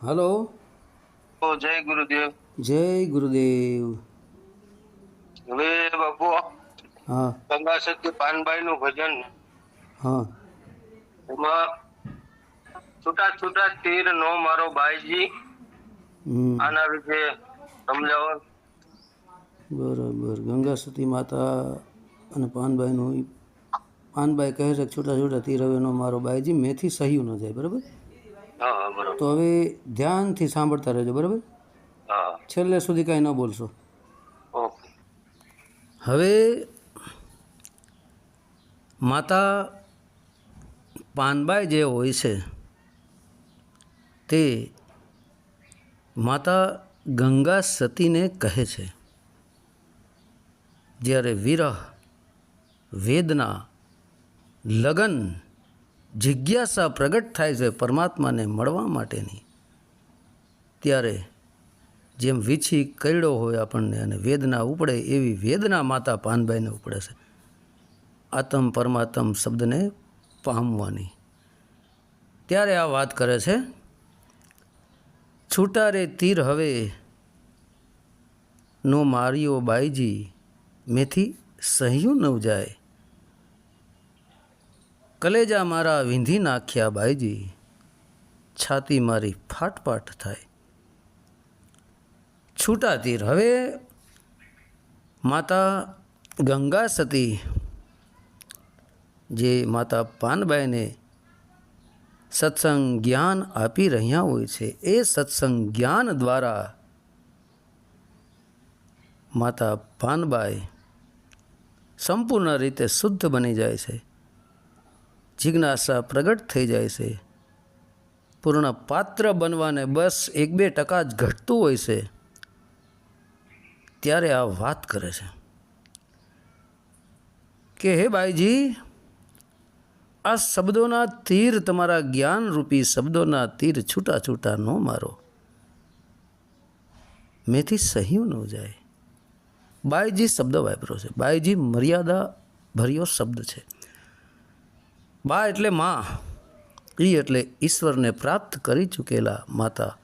Hello. જય ગુરુદેવ. જય ગુરુદેવ. હવે બાપુ હા. ગંગા સત્ય પાનબાઈ નું ભજન હા. એમાં છૂટા છૂટા તીર નો મારો બાઈજી આના વિશે સમજાવો. બરાબર. ગંગા સતી માતા અને પાનબાઈનું નું પાનબાઈ કહે છે છૂટા છૂટા તીર હવે નો મારો બાઈજી મેથી સહ્યું ન જાય બરોબર? તો હવે ધ્યાનથી સાંભળતા રહેજો બરાબર? છેલ્લે સુધી કાંઈ ન બોલશો. હવે માતા પાનબાઈ જે હોય છે તે માતા ગંગા સતીને કહે છે જ્યારે વિરહ વેદના લગન જિજ્ઞાસા પ્રગટ થાય છે પરમાત્માને મળવા માટેની. ત્યારે જેમ વીછી કરડો હોય આપણને અને વેદના ઉપડે, એવી વેદના માતા પાનબાઈને ઉપડે છે. આતમ પરમાત્મ શબ્દને પામવાની. ત્યારે આ વાત કરે છે છૂટા રે તીર હવે નો માર્યો બાઈજી, મેથી સહ્યું ન જાય કલેજા મારા વિંધી નાખ્યા બાઈજી. છાતી મારી ફાટફાટ થાય. છૂટા તીર હવે માતા ગંગા સતી. જે માતા પાનબાઈને સત્સંગ જ્ઞાન આપી રહ્યા હોય છે, એ સત્સંગ જ્ઞાન દ્વારા માતા પાનબાઈ સંપૂર્ણ રીતે શુદ્ધ બની જાય છે. જિજ્ઞાસા પ્રગટ થઈ જાય છે. પૂર્ણ પાત્ર બનવાને બસ એક બે ટકા જ ઘટતું હોય છે. ત્યારે આ વાત કરે છે. કે હે બાઈજી, આ શબ્દોના તીર તમારા જ્ઞાનરૂપી શબ્દોના તીર છૂટા છૂટા ન મારો. મેથી સહ્યું ન જાય. બાઈજી શબ્દ વાપરો છે. બાઈજી મર્યાદા ભર્યો શબ્દ છે. બા એટલે માં. એ એટલે ઈશ્વરને પ્રાપ્ત કરી ચૂકેલા માતા.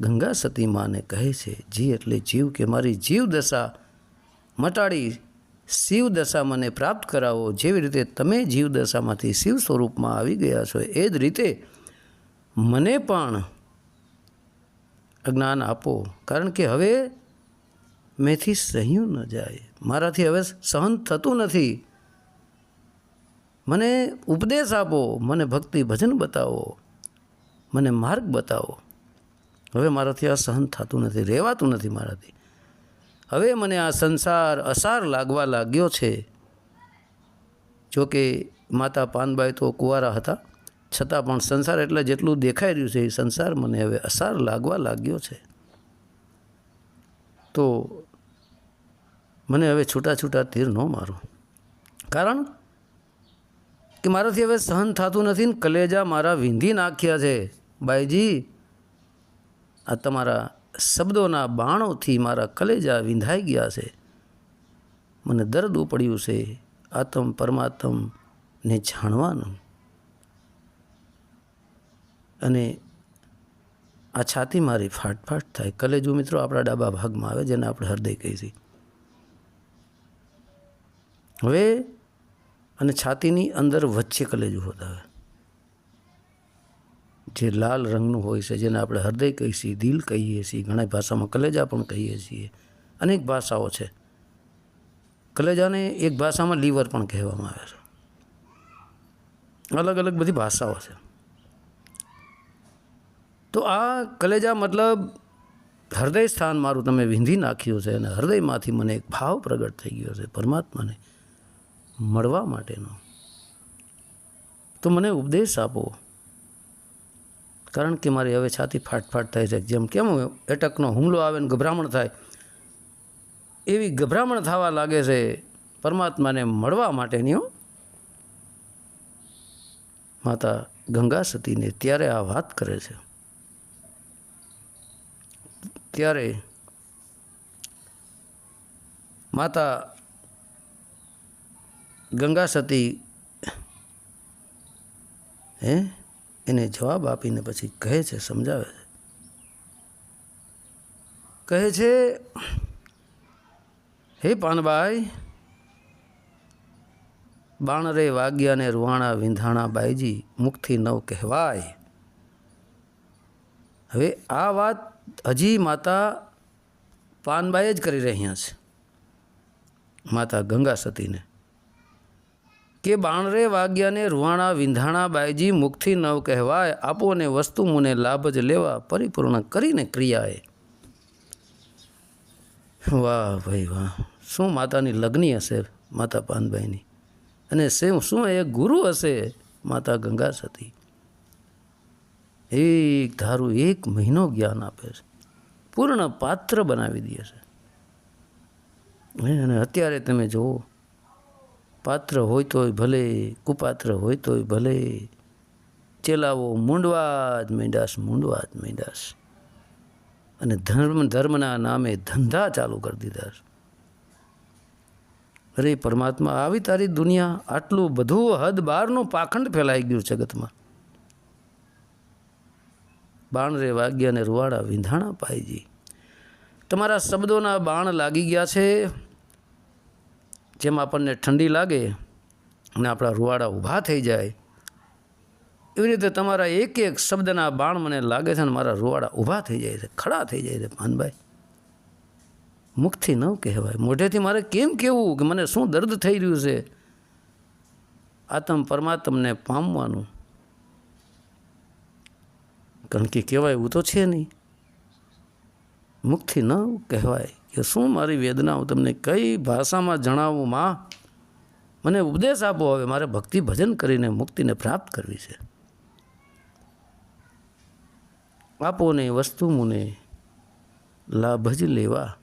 ગંગા સતી માને કહે છે, જી એટલે જીવ કે મારી જીવ દશા મટાડી શિવ દશા મને પ્રાપ્ત કરાવો. જેવી રીતે તમે જીવ દશામાંથી શિવ સ્વરૂપમાં આવી ગયા છો, એ જ રીતે મને પણ જ્ઞાન આપો. કારણ કે હવે મેથી સહ્યું ન જાય. મારાથી હવે સહન થતું નથી. મને ઉપદેશ આપો, મને ભક્તિ ભજન બતાવો, મને માર્ગ બતાવો. હવે મારાથી આ સહન થતું નથી, રહેવાતું નથી મારાથી. હવે મને આ સંસાર અસાર લાગવા લાગ્યો છે. જોકે માતા પાનબાઈ તો કુંવારા હતા, છતાં પણ સંસાર એટલે જેટલું દેખાઈ રહ્યું છે, એ સંસાર મને હવે અસાર લાગવા લાગ્યો છે. તો મને હવે છૂટા છૂટા તીર ન મારો. કારણ કે મારાથી હવે સહન થતું નથી ને કલેજા મારા વીંધી નાખ્યા છે. બાઈજી, આ તમારા શબ્દોના બાણોથી મારા કલેજા વિંધાઈ ગયા છે. મને દર્દ ઉપડ્યું છે. આત્મ પરમાત્મને જાણવાનું. અને આ છાતી મારી ફાટફાટ થાય. કલેજો મિત્રો આપણા ડાબા ભાગમાં આવે, જેને આપણે હૃદય કહીએ હવે અને છાતીની અંદર વચ્ચે કલેજું હોતા જે લાલ રંગનું હોય છે, જેને આપણે હૃદય કહીએ છીએ, દિલ કહીએ છીએ, ઘણા ભાષામાં કલેજા પણ કહીએ છીએ. અનેક ભાષાઓ છે. કલેજાને એક ભાષામાં લીવર પણ કહેવામાં આવે છે. અલગ અલગ બધી ભાષાઓ છે. તો આ કલેજા મતલબ હૃદય સ્થાન મારું તમે વિંધી નાખ્યું છે અને હૃદયમાંથી મને એક ભાવ પ્રગટ થઈ ગયો છે, પરમાત્માને. મળવા માટેનો. તો મને ઉપદેશ આપો. કારણ કે મારી હવે છાતી ફાટફાટ થાય છે. જેમ કેમ એટકનો હુમલો આવે ને ગભરામણ થાય. એવી ગભરામણ થવા લાગે છે પરમાત્માને મળવા માટેની માતા ગંગા સતીને ત્યારે આ વાત કરે છે. ત્યારે માતા ગંગા સતી હે? એને જવાબ આપીને પછી કહે છે, સમજાવે છે? કહે છે, હે પાનબાઈ, બાણરે વાગ્યા ને રૂવાણા વિંધાણા બાઈજી મુખથી નવ કહેવાય. હવે આ વાત હજી માતા પાનબાઈ જ કરી રહ્યા છે, માતા ગંગા સતીને. કે બાણરે વાગ્યાને રૂવાણા વિંધાણા બાઈજી મુખથી નવ કહેવાય આપો ને વસ્તુ મુને લાભ જ લેવા પરિપૂર્ણ કરીને ક્રિયાએ. વાહ ભાઈ વાહ, શું માતાની લગ્ની હશે માતા પાનભાઈની? અને શું શું એ ગુરુ હશે માતા ગંગા સતી એક ધારું એક મહિનો જ્ઞાન આપે છે. પૂર્ણ પાત્ર બનાવી દે છે. અને અત્યારે તમે જુઓ પાત્ર હોય તોય ભલે, કુપાત્ર હોય તોય ભલે. ચેલાવો મૂંડવા જ મીંડાશ મૂંડવા જ મીંડાશ. અને ધર્મ, ધર્મના નામે ધંધા ચાલુ કરી દીધા અરે, પરમાત્મા, આવી તારી દુનિયા આટલું બધું હદ બહારનું પાખંડ ફેલાઈ ગયું જગતમાં. બાણ રે વાગ્યા અને રૂવાડા વિંધાણા પાઈજી તમારા શબ્દોના બાણ લાગી ગયા છે. જેમ આપણને ઠંડી લાગે અને આપણા રૂવાડા ઊભા થઈ જાય, એવી રીતે તમારા એક એક શબ્દના બાણ મને લાગે છે અને મારા રૂવાડા ઊભા થઈ જાય છે, ખડા થઈ જાય છે. પાનભાઈ મુખથી ન કહેવાય. મોઢેથી મારે કેમ કહેવું કે મને શું દર્દ થઈ રહ્યું છે? આત્મ પરમાત્મને પામવાનું. કારણ કે કહેવાય એવું તો છે નહીં. મુખથી ન કહેવાય કે શું મારી વેદના હું તમને કઈ ભાષામાં જણાવું માં? મને ઉપદેશ આપો, હવે મારે ભક્તિ ભજન કરીને મુક્તિને પ્રાપ્ત કરવી છે. આપો ને વસ્તુ મુને લાભ જ લેવા.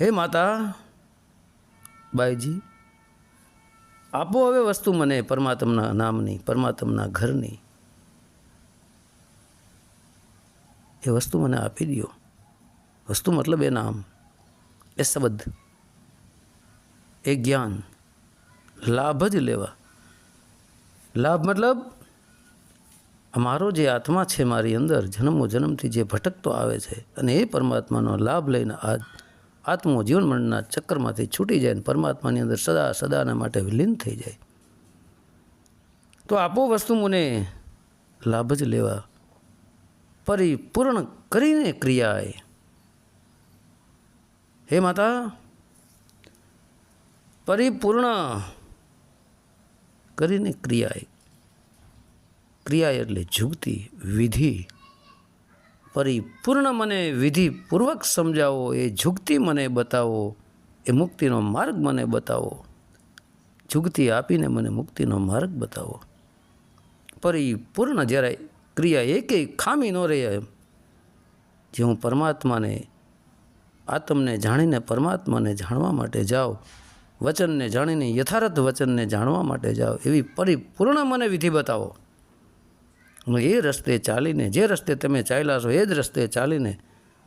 હે માતા, બાઈજી, આપો હવે વસ્તુ મને પરમાત્મના નામની, પરમાત્મના ઘરની. એ વસ્તુ મને આપી દો વસ્તુ મતલબ એ નામ. એ શબ્દ. એ જ્ઞાન. લાભ જ લેવા. લાભ મતલબ અમારો જે આત્મા છે મારી અંદર, જન્મો જન્મથી જે ભટકતો આવે છે અને એ પરમાત્માનો લાભ લઈને આ આત્મો જીવન મરણના ચક્કરમાંથી છૂટી જાય અને પરમાત્માની અંદર સદા સદાના માટે વિલીન થઈ જાય. તો આપો વસ્તુ મને લાભ જ લેવા. પરિપૂર્ણ કરીને ક્રિયાએ. હે માતા, પરિપૂર્ણ કરીને ક્રિયાએ. ક્રિયા એટલે જુગતી, વિધિ. પરિપૂર્ણ મને વિધિપૂર્વક સમજાવો, એ જુગતી મને બતાવો, એ મુક્તિનો માર્ગ મને બતાવો. જુગતી આપીને મને મુક્તિનો માર્ગ બતાવો. પરિપૂર્ણ જ્યારે ક્રિયા એકેય ખામી ન રહે એમ. જે હું પરમાત્માને, આત્મને જાણીને પરમાત્માને જાણવા માટે જાઓ વચનને જાણીને, યથાર્થ વચનને જાણવા માટે જાઓ એવી પરિપૂર્ણ મને વિધિ બતાવો. હું એ રસ્તે ચાલીને, જે રસ્તે તમે ચાલ્યા છો, એ જ રસ્તે ચાલીને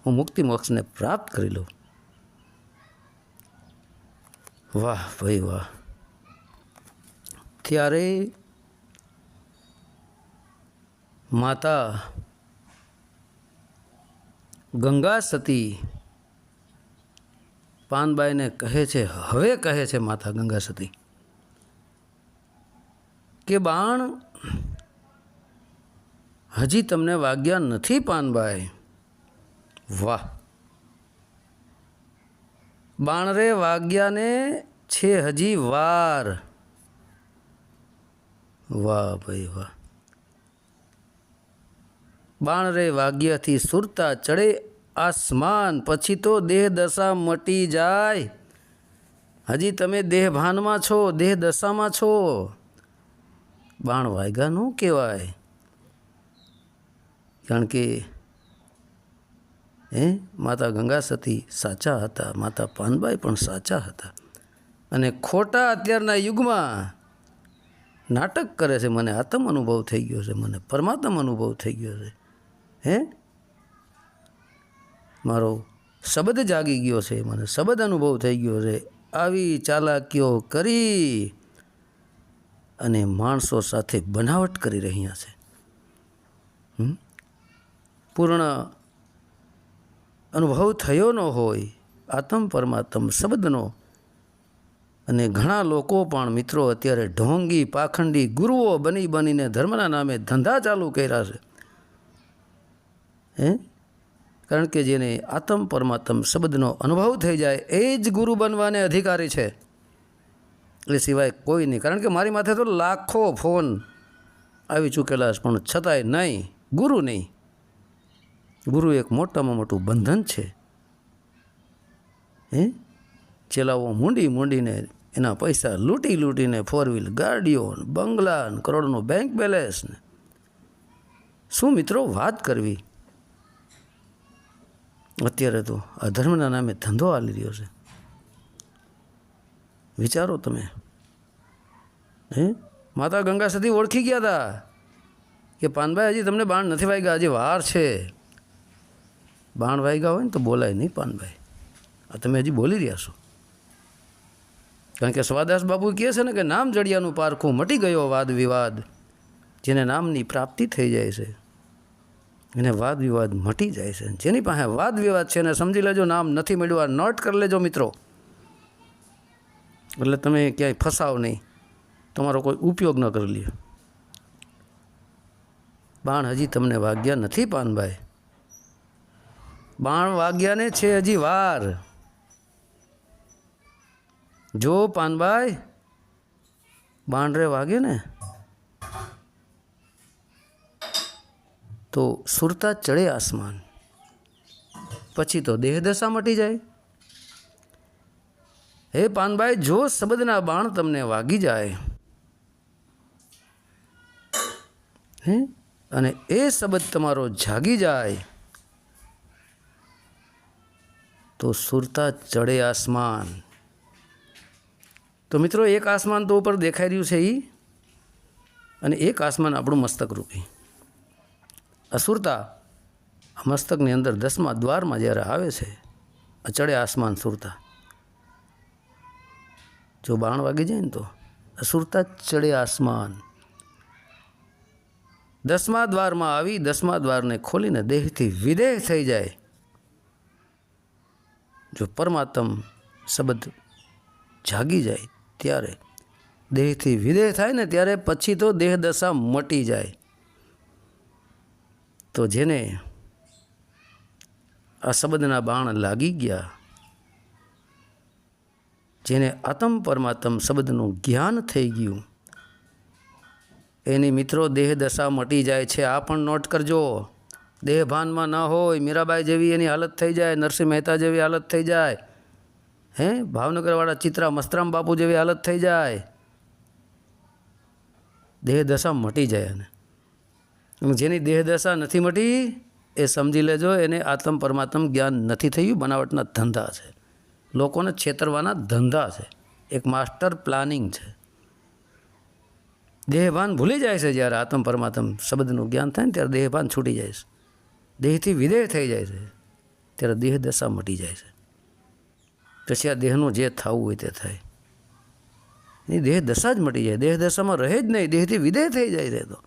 હું મુક્તિ મોક્ષને પ્રાપ્ત કરી લઉં. વાહ ભાઈ વાહ. ત્યારે માતા ગંગા સતી પાનબાઈને કહે છે, હવે કહે છે માતા ગંગા સતી કે બાણ, હજી તમને વાગ્યા નથી પાનબાઈ. વાહ. બાણરે વાગ્યાને છે હજી વાર. વાહ ભાઈ વાહ. બાણરે વાગ્યાથી સુરતા ચડે આસમાન, પછી તો દેહ દશા મટી જાય. હજી તમે દેહ ભાનમાં છો, દેહ દશામાં છો. બાણ વાગ્યાનું કહેવાય. કારણ કે, હે, માતા ગંગા સતી સાચા હતા, માતા પાનબાઈ પણ સાચા હતા. અને ખોટા અત્યારના યુગમાં નાટક કરે છે, મને આત્મ અનુભવ થઈ ગયો છે, મને પરમાત્મ અનુભવ થઈ ગયો છે. હે? મારો શબ્દ જાગી ગયો છે, મને શબ્દ અનુભવ થઈ ગયો છે. આવી ચાલાકીઓ કરી અને માણસો સાથે બનાવટ કરી રહ્યા છે? પૂર્ણ અનુભવ થયો ન હોય, આત્મ પરમાત્મ શબ્દનો. અને ઘણા લોકો પણ મિત્રો અત્યારે ઢોંગી, પાખંડી ગુરુઓ બની બનીને ધર્મના નામે ધંધા ચાલુ કર્યા છે. હે? કારણ કે જેને આત્મ પરમાત્મ શબ્દનો અનુભવ થઈ જાય, એ જ ગુરુ બનવાને અધિકારી છે. એ સિવાય કોઈ નહીં. કારણ કે મારી માથે તો લાખો ફોન આવી ચૂકેલા છે, પણ છતાંય નહીં, ગુરુ નહીં. ગુરુ એક મોટામાં મોટું બંધન છે. હે? ચેલાઓ મૂંડી મૂંડીને એના પૈસા લૂંટી લૂંટીને ફોર વ્હીલ ગાડીઓ બંગલા કરોડનું બેંક બેલેન્સ શું મિત્રો વાત કરવી? અત્યારે તો આ ધર્મના નામે ધંધો હાલી રહ્યો છે. વિચારો તમે. હે? માતા ગંગા સતી ઓળખી ગયા હતા કે પાનભાઈ હજી તમને બાણ નથી વાગ્યા? હજી વાર છે. બાણ વાગ્યા હોય ને તો બોલાય નહીં પાનભાઈ. આ તમે હજી બોલી રહ્યા છો. કારણ કે સ્વાદાસ બાપુ કહે છે ને કે નામ જડિયાનું પારખું મટી ગયો વાદ વિવાદ, જેને નામની પ્રાપ્તિ થઈ જાય છે. એને વાદ વિવાદ મટી જાય છે. જેની પાસે વાદ વિવાદ છે એને સમજી લેજો, નામ નથી મળ્યું, આ નોટ કરી લેજો મિત્રો. એટલે તમે ક્યાંય ફસાવ નહીં. તમારો કોઈ ઉપયોગ ન કરી લ્યો. બાણ હજી તમને વાગ્યા નથી, પાનભાઈ. બાણ વાગ્યાને છે હજી વાર. જો પાનભાઈ, બાણ રે વાગે ને? તો સુરતા ચડે આસમાન. પછી તો દેહદશા મટી જાય. હે પાનભાઈ, જો શબ્દના બાણ તમને વાગી જાય. હે? અને એ શબ્દ તમારો જાગી જાય. તો સુરતા ચડે આસમાન. તો મિત્રો, એક આસમાન તો ઉપર દેખાઈ રહ્યું છે એ અને એક આસમાન આપણું મસ્તક રૂપી. અસુરતા મસ્તકની અંદર દસમા દ્વારમાં જ્યારે આવે છે ચડે આસમાન સુરતા. જો બાણ વાગી જાય ને તો અસુરતા ચડે આસમાન. દસમા દ્વારમાં આવી, દસમા દ્વારને ખોલીને દેહથી વિદેહ થઈ જાય. જો પરમાત્મ શબ્દ જાગી જાય ત્યારે, દેહથી વિદેહ થાય ને ત્યારે પછી તો દેહ દશા મટી જાય. તો જેને આ શબ્દના બાણ લાગી ગયા, જેને આતમ પરમાત્મ શબ્દનું જ્ઞાન થઈ ગયું, એની મિત્રો દેહ દશા મટી જાય છે, આ પણ નોટ કરજો. દેહ ભાનમાં ન હોય, મીરાબાઈ જેવી એની હાલત થઈ જાય, નરસિંહ મહેતા જેવી હાલત થઈ જાય, હે? ભાવનગરવાળા ચિત્રા મસ્તરામ બાપુ જેવી હાલત થઈ જાય. દેહ દશા મટી જાય એને. જેની દેહદશા નથી મટી, એ સમજી લેજો, એને આત્મ પરમાત્મ જ્ઞાન નથી થયું, બનાવટના ધંધા છે. લોકોને છેતરવાના ધંધા છે. એક માસ્ટર પ્લાનિંગ છે. દેહભાન ભૂલી જાય છે જ્યારે આત્મ પરમાત્મ શબ્દનું જ્ઞાન થાય ને ત્યારે દેહભાન છૂટી જાય છે. દેહથી વિદેહ થઈ જાય છે. ત્યારે દેહ દશા મટી જાય છે. પછી આ દેહનું જે થવું હોય તે થાય. એ દેહ દશા જ મટી જાય. દેહ દશામાં રહે જ નહીં. દેહથી વિદેહ થઈ જાય છે તો.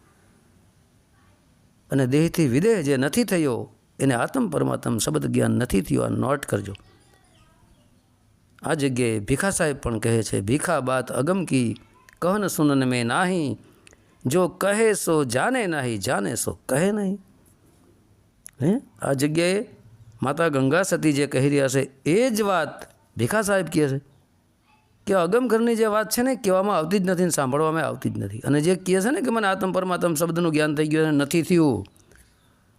અને દેહથી વિદેહ જે નથી થયો, એને આત્મ પરમાત્મ શબ્દ જ્ઞાન નથી થયું, આ નોટ કરજો. આ જગ્યાએ ભીખા સાહેબ પણ કહે છે, ભીખા બાત અગમકી કહન સુનન મેં નાહી, જો કહે સો જાને નાહી, જાને સો કહે નહીં. હે? આ જગ્યાએ માતા ગંગા સતી જે કહી રહ્યા છે, એ જ વાત ભીખા સાહેબ કહે છે. કે અગમ ઘરની જે વાત છે ને કહેવામાં આવતી જ નથી ને સાંભળવામાં આવતી જ નથી. અને જે કહે છે ને કે મને આત્મ પરમાત્મ શબ્દનું જ્ઞાન થઈ ગયું નથી થયું.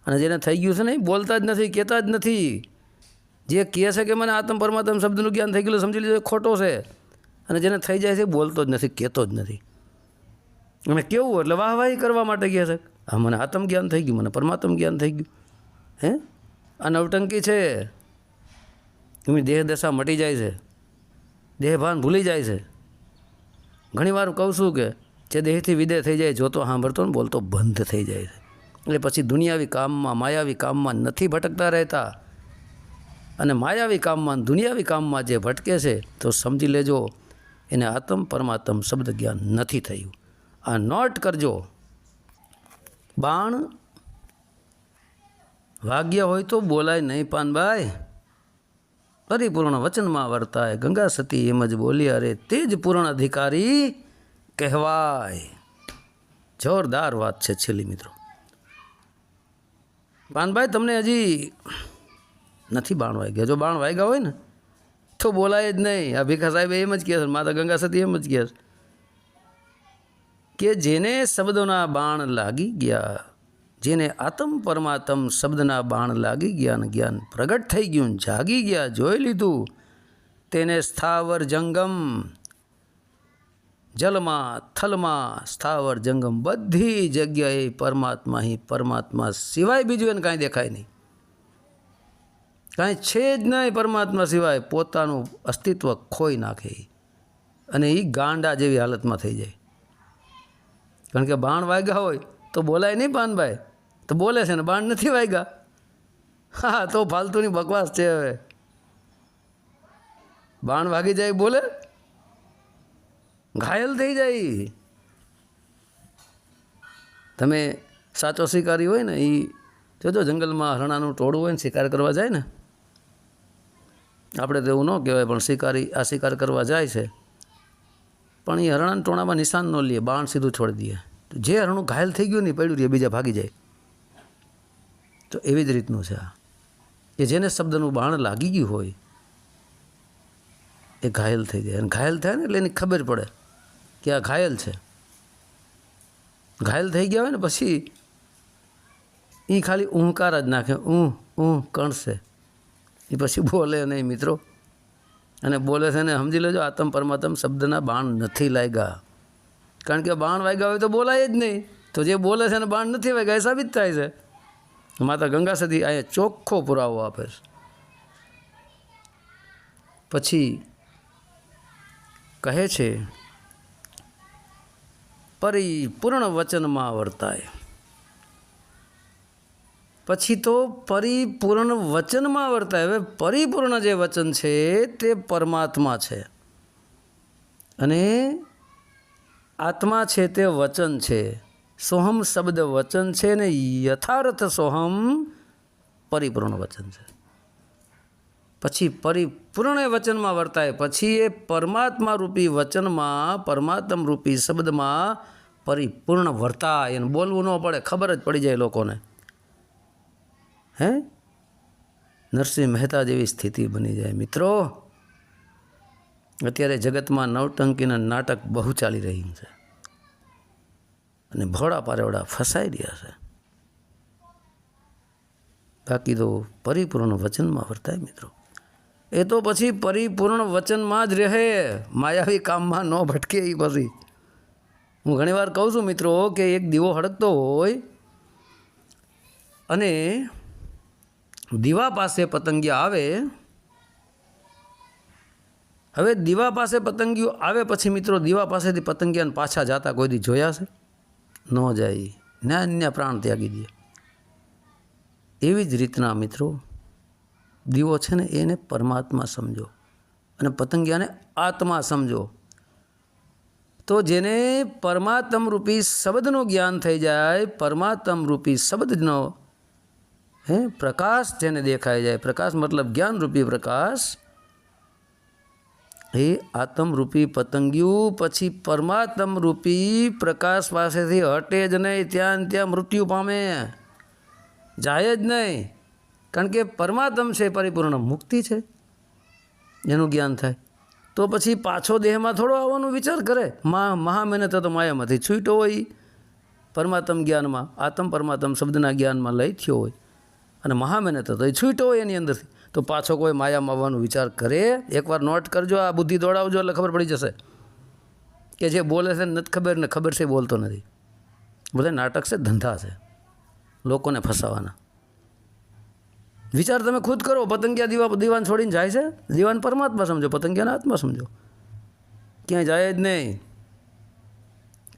અને જેને થઈ ગયું છે ને એ બોલતા જ નથી, કહેતા જ નથી. જે કહે છે કે મને આત્મ પરમાત્મ શબ્દનું જ્ઞાન થઈ ગયું સમજી લીધું ખોટો છે. અને જેને થઈ જાય છે એ બોલતો જ નથી, કહેતો જ નથી. અને કેવું એટલે વાહવાહી કરવા માટે કહે છે? હા મને આત્મ જ્ઞાન થઈ ગયું, મને પરમાત્મ જ્ઞાન થઈ ગયું. હે? આ નવટંકી છે. એમની દેહ દશા મટી જાય છે. દેહભાન ભૂલી જાય છે. ઘણીવાર કહું છું કે જે દેહથી વિદેહ થઈ જાય, જોતો, સાંભળતો ને બોલતો બંધ થઈ જાય છે. એટલે પછી દુનિયાવી કામમાં, માયાવી કામમાં નથી ભટકતા રહેતા. અને માયાવી કામમાં, દુનિયાવી કામમાં જે ભટકે છે, તો સમજી લેજો, એને આત્મ પરમાત્મ શબ્દ જ્ઞાન નથી થયું. આ નોટ કરજો. બાણ વાગ્ય હોય તો બોલાય નહીં પાનભાઈ. પરિપૂર્ણ વચનમાં વર્તાય. ગંગા સતી એમ જ બોલી, અરે, તે જ પૂર્ણ અધિકારી કહેવાય. જોરદાર વાત છે છેલ્લી મિત્રો. પાનભાઈ, તમને હજી નથી બાણ વાગ્યા. જો બાણ વાગ્યા હોય ને, તો બોલાય જ નહીં. આ ભીખા સાહેબ એમ જ કહે છે, માતા ગંગા સતી એમ જ કહે કે જેને શબ્દોના બાણ લાગી ગયા જેને આતમ પરમાત્મ શબ્દના બાણ લાગી ગયા ને જ્ઞાન પ્રગટ થઈ ગયું જાગી ગયા, જોઈ લીધું, તેને સ્થાવર જંગમ, જલમાં, થલમાં સ્થાવર જંગમ, બધી જગ્યાએ પરમાત્મા હી, પરમાત્મા સિવાય બીજું એને કાંઈ દેખાય નહીં. કાંઈ છે જ નહીં પરમાત્મા સિવાય, પોતાનું અસ્તિત્વ ખોઈ નાખે. અને એ ગાંડા જેવી હાલતમાં થઈ જાય. કારણ કે બાણ વાગ્યા હોય તો બોલાય નહીં પાનભાઈ. તો બોલે છે ને, બાણ નથી વાગ્યા. હા, તો ફાલતુની બકવાસ છે હવે. બાણ વાગી જાય બોલે. ઘાયલ થઈ જાય તમે સાચો શિકારી હોય ને એ જોજો જંગલમાં હરણાનું ટોળું હોય ને, શિકાર કરવા જાય ને. આપણે તો એવું ન કહેવાય, પણ શિકારી, આ શિકાર કરવા જાય છે. પણ એ હરણાના ટોણામાં નિશાન ન લઈએ બાણ સીધું છોડી દે. તો જે અરણું ઘાયલ થઈ ગયું ને પડ્યું રહે, બીજા ભાગી જાય. તો એવી જ રીતનું છે આ. કે જેને શબ્દનું બાણ લાગી ગયું હોય, એ ઘાયલ થઈ જાય. અને ઘાયલ થાય ને એટલે એની ખબર પડે કે આ ઘાયલ છે. ઘાયલ થઈ ગયા હોય ને પછી એ ખાલી ઊંકાર જ નાખે. ઊં ઊં, કણશે. એ પછી બોલે નહીં મિત્રો. અને બોલે છે ને, સમજી લેજો, આતમ પરમાત્મ શબ્દના બાણ નથી લાગ્યા. કારણ કે બાણ વાગ્યા હોય તો બોલાય જ નહીં. તો જે બોલે છે અને બાણ નથી વાગ્યા, એ સાબિત થાય છે. માતા ગંગા સતી અહીંયા ચોખ્ખો પુરાવો આપે છે. પછી કહે છે, પરિપૂર્ણ વચનમાં વર્તાય. પછી તો પરિપૂર્ણ વચનમાં વર્તાય. હવે પરિપૂર્ણ જે વચન છે તે પરમાત્મા છે. અને આત્મા છે તે વચન છે. સોહમ શબ્દ વચન છે ને યથાર્થ સોહમ પરિપૂર્ણ વચન છે. પછી પરિપૂર્ણ વચનમાં વર્તાય, પછી એ પરમાત્મા રૂપી વચનમાં, પરમાત્મ રૂપી શબ્દમાં પરિપૂર્ણ વર્તાય એને બોલવું ન પડે, ખબર જ પડી જાય લોકોને. હે? નરસિંહ મહેતા જેવી સ્થિતિ બની જાય. મિત્રો અત્યારે જગતમાં નવટંકીના નાટક બહુ ચાલી રહ્યું છે. અને ભોળા પારેવડા ફસાઈ રહ્યા છે. બાકી તો પરિપૂર્ણ વચનમાં વર્તાય મિત્રો. એ તો પછી પરિપૂર્ણ વચનમાં જ રહે. માયાવી કામમાં ન ભટકે એ પછી. હું ઘણીવાર કહું છું મિત્રો કે એક દીવો હળગતો હોય અને દીવા પાસે પતંગિયા આવે હવે દીવા પાસે પતંગિયો આવે પછી મિત્રો દીવા પાસેથી પતંગિયાને પાછા જાતા કોઈ દી જોયા છે ન જાય. નાન્ય પ્રાણ ત્યાગી દે. એવી જ રીતના મિત્રો, દીવો છે ને એને પરમાત્મા સમજો અને પતંગિયાને આત્મા સમજો. તો જેને પરમાત્મ રૂપી શબ્દનું જ્ઞાન થઈ જાય, પરમાત્મ રૂપી શબ્દનો, હે, પ્રકાશ જેને દેખાઈ જાય, પ્રકાશ મતલબ જ્ઞાન રૂપી પ્રકાશ એ આત્મરૂપી પતંગિયું, પછી પરમાત્મ રૂપી પ્રકાશ પાસેથી હટે જ નહીં, ત્યાં ત્યાં મૃત્યુ પામે. જાય જ નહીં. કારણ કે પરમાત્મ છે, પરિપૂર્ણ મુક્તિ છે. એનું જ્ઞાન થાય. તો પછી પાછો દેહમાં થોડો આવવાનો વિચાર કરે. મા મહા મહેનત તો માયામાંથી છૂટો હોય. પરમાત્મ જ્ઞાનમાં, આત્મ પરમાત્મ શબ્દના જ્ઞાનમાં લઈ થયો હોય. અને મહા મહેનત હતો. એ છૂટ્યો હોય એની અંદરથી. તો પાછો કોઈ માયામાં આવવાનો વિચાર કરે, એકવાર નોટ કરજો, આ બુદ્ધિ દોડાવજો એટલે ખબર પડી જશે. કે જે બોલે છે નથી ખબર ને ખબર છે બોલતો નથી. બધા નાટક છે, ધંધા છે. લોકોને ફસાવાના. વિચાર તમે ખુદ કરો, પતંગિયા દીવા, દીવાન છોડીને જાય છે? દીવાન પરમાત્મા સમજો, પતંગિયાના આત્મા સમજો. ક્યાંય જાય જ નહીં.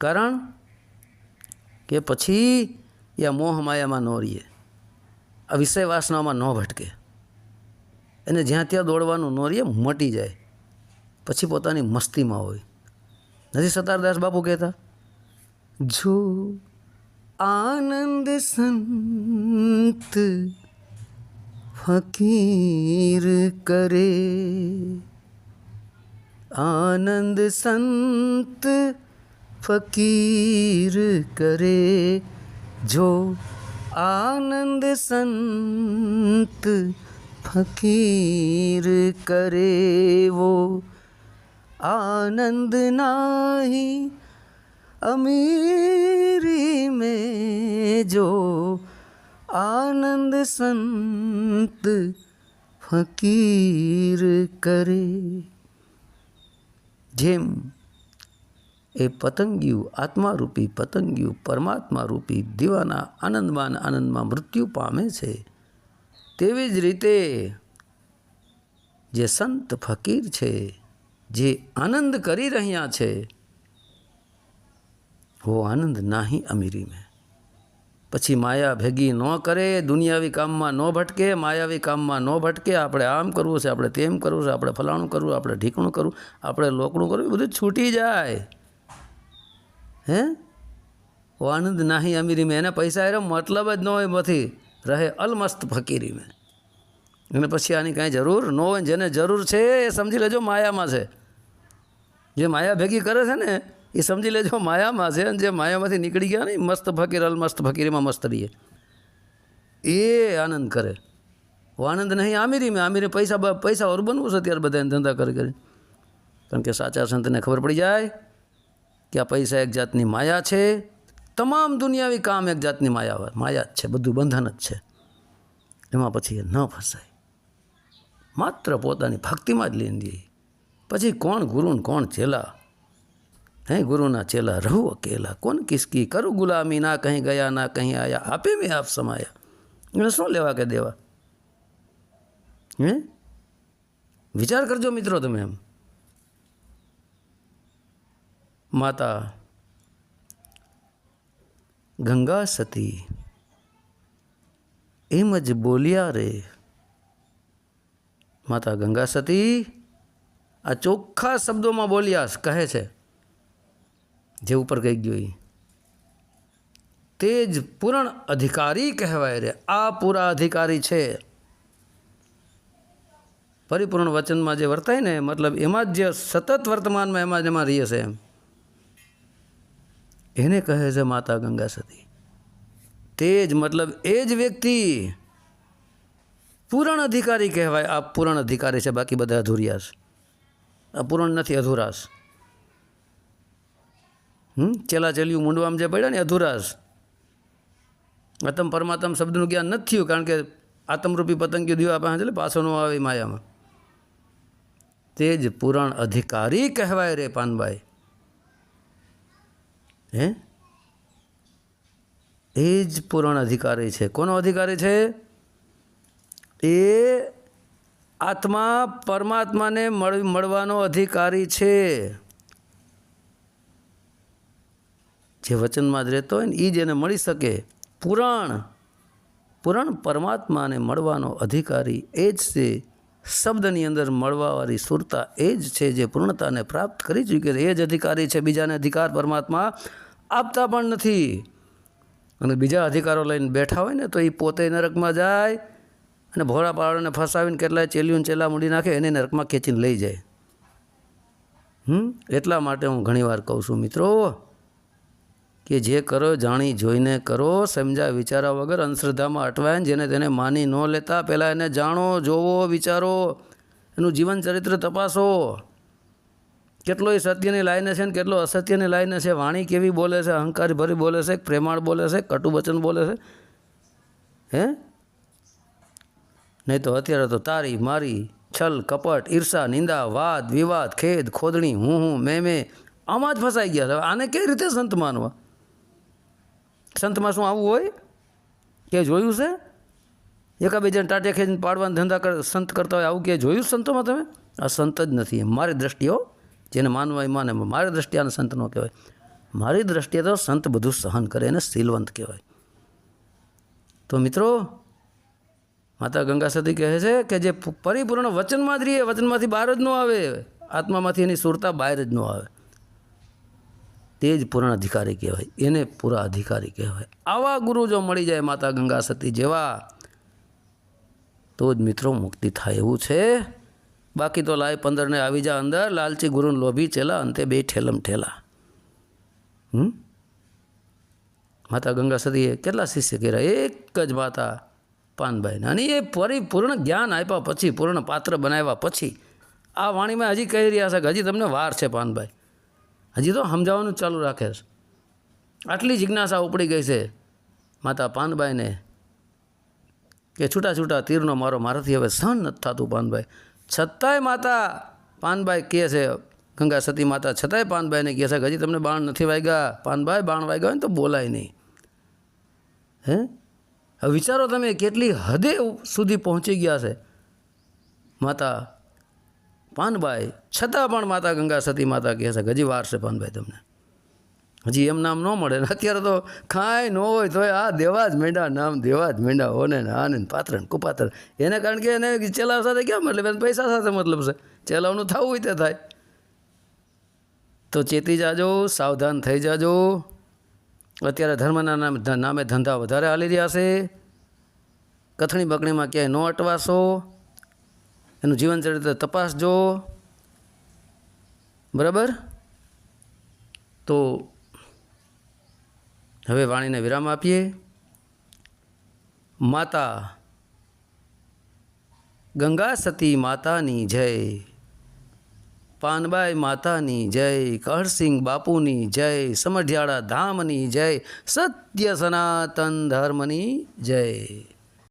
કારણ કે પછી એ મોહ માયામાં ન રહીએ. આ વિષય વાસનામાં ન ભટકે. એને જ્યાં ત્યાં દોડવાનું ન રહીએ મટી જાય. પછી પોતાની મસ્તીમાં હોય. નથી સતારદાસ બાપુ કહેતા? જો આનંદ સંત ફકીર કરે, આનંદ સંત ફકીર કરે, જો આનંદ સંત ફકીર કરેવો આનંદ નાહી અમીરી મે જો આનંદ સંત ફકીર કરે જેમ એ પતંગિયું, આત્મારૂપી પતંગિયું પરમાત્મા રૂપી દીવાના આનંદમાં આનંદમાં મૃત્યુ પામે છે. તેવી જ રીતે જે સંત ફકીર છે, જે આનંદ કરી રહ્યા છે, હો આનંદ નાહી અમીરી મેં. પછી માયા ભેગી ન કરે, દુનિયાવી કામમાં ન ભટકે, માયાવી કામમાં ન ભટકે, આપણે આમ કરવું છે, આપણે તેમ કરવું છે, આપણે ફલાણું કરવું, આપણે ઢીકણું કરવું, આપણે લોકણું કરવું, એ બધું છૂટી જાય. હે? ઓ આનંદ નાહી અમીરી મેં. એના પૈસા એનો મતલબ જ ન હોય મથી રહે અલમસ્ત ફકીરી મેં. અને પછી આની કાંઈ જરૂર ન હોય જેને જરૂર છે એ સમજી લેજો માયામાં છે. જે માયા ભેગી કરે છે ને, એ સમજી લેજો માયામાં છે અને જે માયામાંથી નીકળી ગયા ને મસ્ત ફકીર, અલમસ્ત ફકીરીમાં મસ્ત રહીએ. એ આનંદ કરે. આનંદ નહીં આમીરી મેં. આમીરે પૈસા પૈસા ઓર બનવું છે ત્યારે બધાને ધંધા કરી કરી. કારણ કે સાચા સંતને ખબર પડી જાય. કે આ પૈસા એક જાતની માયા છે. તમામ દુનિયાવી કામ એક જાતની માયા માયા જ છે. બધું બંધન જ છે. એમાં પછી એ ન ફસાય. માત્ર પોતાની ભક્તિમાં જ લીંદી પછી કોણ ગુરુન કોણ ચેલા? હે ગુરુના ચેલા, રહું અકેલા. કોણ કિસકી? કરું ગુલામી, ના કहीं ગયા, ના કहीं આયા. આપે મેં આપ સમાયા. એને શું લેવા કે દેવા? હે? વિચાર કરજો મિત્રો તમે એમ. માતા, ગંગા સતી, એમ જ બોલ્યા રે. માતા, ગંગા સતી? આ ચોખ્ખા શબ્દોમાં બોલ્યા કહે છે. જે ઉપર કહી ગયું એ તે જ પૂર્ણ અધિકારી કહેવાય રે, આ પૂરા અધિકારી છે. પરિપૂર્ણ વચનમાં જે વર્તાય ને, મતલબ એમાં જ જે સતત વર્તમાનમાં એમાં જ એમાં રહીએ છે એમ. એને કહે છે માતા ગંગા સતી તે જ મતલબ એ જ વ્યક્તિ પૂર્ણ અધિકારી કહેવાય આ પૂર્ણ અધિકારી છે બાકી બધા અધૂરિયાસ આ પૂર્ણ નથી અધૂરાશ હમ ચેલા ચેલિયું મૂંડવામાં જે પડ્યા ને એ અધૂરાશ આતમ પરમાત્મ શબ્દનું જ્ઞાન નથી થયું, કારણ કે આતમરૂપી પતંગિયું દીવા પાસે એટલે પાછો ન આવે એ માયામાં. તે જ પુરાણ અધિકારી કહેવાય રે, પાનભાઈ. હે? એ જ પુરાણ અધિકારી છે. કોનો અધિકારી છે? એ આત્મા પરમાત્માને મળ, મળવાનો અધિકારી છે. જે વચનમાં જ રહેતો હોય ને એ જ એને મળી શકે. પુરાણ. પુરાણ પરમાત્માને મળવાનો અધિકારી એ જ છે. શબ્દની અંદર મળવાવાળી સુરતા એ જ છે જે પૂર્ણતાને પ્રાપ્ત કરી ચૂકી છે. એ જ અધિકારી છે, બીજાને અધિકાર પરમાત્મા આપતા પણ નથી. અને બીજા અધિકારો લઈને બેઠા હોય ને તો એ પોતે નરકમાં જાય અને ભોળા પાડોને ફસાવીને કેટલાય ચેલ્યું ચેલા મૂડી નાખે, એને નરકમાં ખેંચીને લઈ જાય. હમ? એટલા માટે હું ઘણીવાર કહું છું મિત્રો કે જે કરો જાણી જોઈને કરો, સમજ્યા વિચારા વગર અંધશ્રદ્ધામાં અટવાય જેને તેને માની ન લેતા પહેલાં એને જાણો, જોવો, વિચારો, એનું જીવન ચરિત્ર તપાસો. કેટલો એ સત્યની લાઈને છે ને કેટલો અસત્યની લાઈને છે વાણી કેવી બોલે છે અહંકાર ભરી બોલે છે, પ્રેમાળ બોલે છે, કટુ વચન બોલે છે? હે? નહીં તો અત્યારે તો તારી, મારી, છલ, કપટ, ઈર્ષા, નિંદા, વાદ, વિવાદ, ખેદ, ખોદણી, હું હું, મેં મેં, આમાં જ ફસાઈ ગયા હવે આને કઈ રીતે સંત માનવા? સંતમાં શું આવું હોય? કે જોયું છે? એકાબીજાને ટાટે ખેંચીને પાડવાના ધંધા કર, સંત કરતા હોય આવું કે જોયું સંતોમાં તમે? આ સંત જ નથી. મારી દ્રષ્ટિએ જેને માનવા એ માને મારી દ્રષ્ટિએ આને સંત ન કહેવાય. મારી દ્રષ્ટિએ તો સંત બધું સહન કરે એને શીલવંત કહેવાય. તો મિત્રો, માતા ગંગા સતી કહે છે કે જે પરિપૂર્ણ વચનમાં જ રહીએ વચનમાંથી બહાર જ ન આવે. આત્મામાંથી એની સુરતા બહાર જ ન આવે. તે જ પૂર્ણ અધિકારી કહેવાય. એને પૂરા અધિકારી કહેવાય. આવા ગુરુ જો મળી જાય માતા ગંગા સતી જેવા, તો જ મિત્રો મુક્તિ થાય એવું છે. બાકી તો લાય પંદરને આવી જા અંદર, લાલચી ગુરુને લોભી ચેલા, અંતે બે ઠેલમ ઠેલા. હમ? માતા ગંગા સતીએ કેટલા શિષ્ય કર્યા? એક જ માતા પાનભાઈને અને એ પરિપૂર્ણ જ્ઞાન આપ્યા પછી, પૂર્ણ પાત્ર બનાવ્યા પછી, આ વાણીમાં હજી કહી રહ્યા છે કે હજી તમને વાર છે પાનભાઈ. હજી તો સમજાવવાનું ચાલુ રાખે છે. આટલી જિજ્ઞાસા ઉપડી ગઈ છે માતા પાનબાઈને કે છૂટા છૂટા તીરનો મારો મારાથી હવે સહન નથી થતું પાનભાઈ છતાંય માતા પાનભાઈ કહે છે, ગંગા સતી માતા, છતાંય પાનભાઈને કહે છે કે હજી તમને બાણ નથી વાગ્યા. પાનભાઈ બાણ વાગ્યા હોય ને તો બોલાય નહીં. હે? વિચારો તમે કેટલી હદે સુધી પહોંચી ગયા છે. માતા પાનભાઈ છતાં પણ માતા ગંગા સતી માતા કહે છે હજી વાર છે પાનભાઈ તમને. હજી એમ નામ ન મળે. ને અત્યારે તો ખાય ન હોય તોય આ દેવા જ મેંડા નામ દેવા જ મેંડા હોને ને આને પાત્ર કુપાત્ર એને કારણ કે એને ચેલાવ સાથે કેમ મતલબ? એને પૈસા સાથે મતલબ છે. ચેલાવનું થવું હોય તે થાય. તો ચેતી જાજો, સાવધાન થઈ જાજો. અત્યારે ધર્મના નામે નામે ધંધા વધારે હાલી રહ્યા છે. કથણી બકણીમાં ક્યાંય ન અટવાશો. એનું જીવન ચરિત્ર તપાસ જો બરાબર? તો હવે વાણીને વિરામ આપીએ. માતા, ગંગા સતી માતાની જય. પાનબાઈ માતાની જય. કહરસિંહ બાપુની જય. સમઢિયાળા ધામની જય. સત્ય સનાતન ધર્મની જય.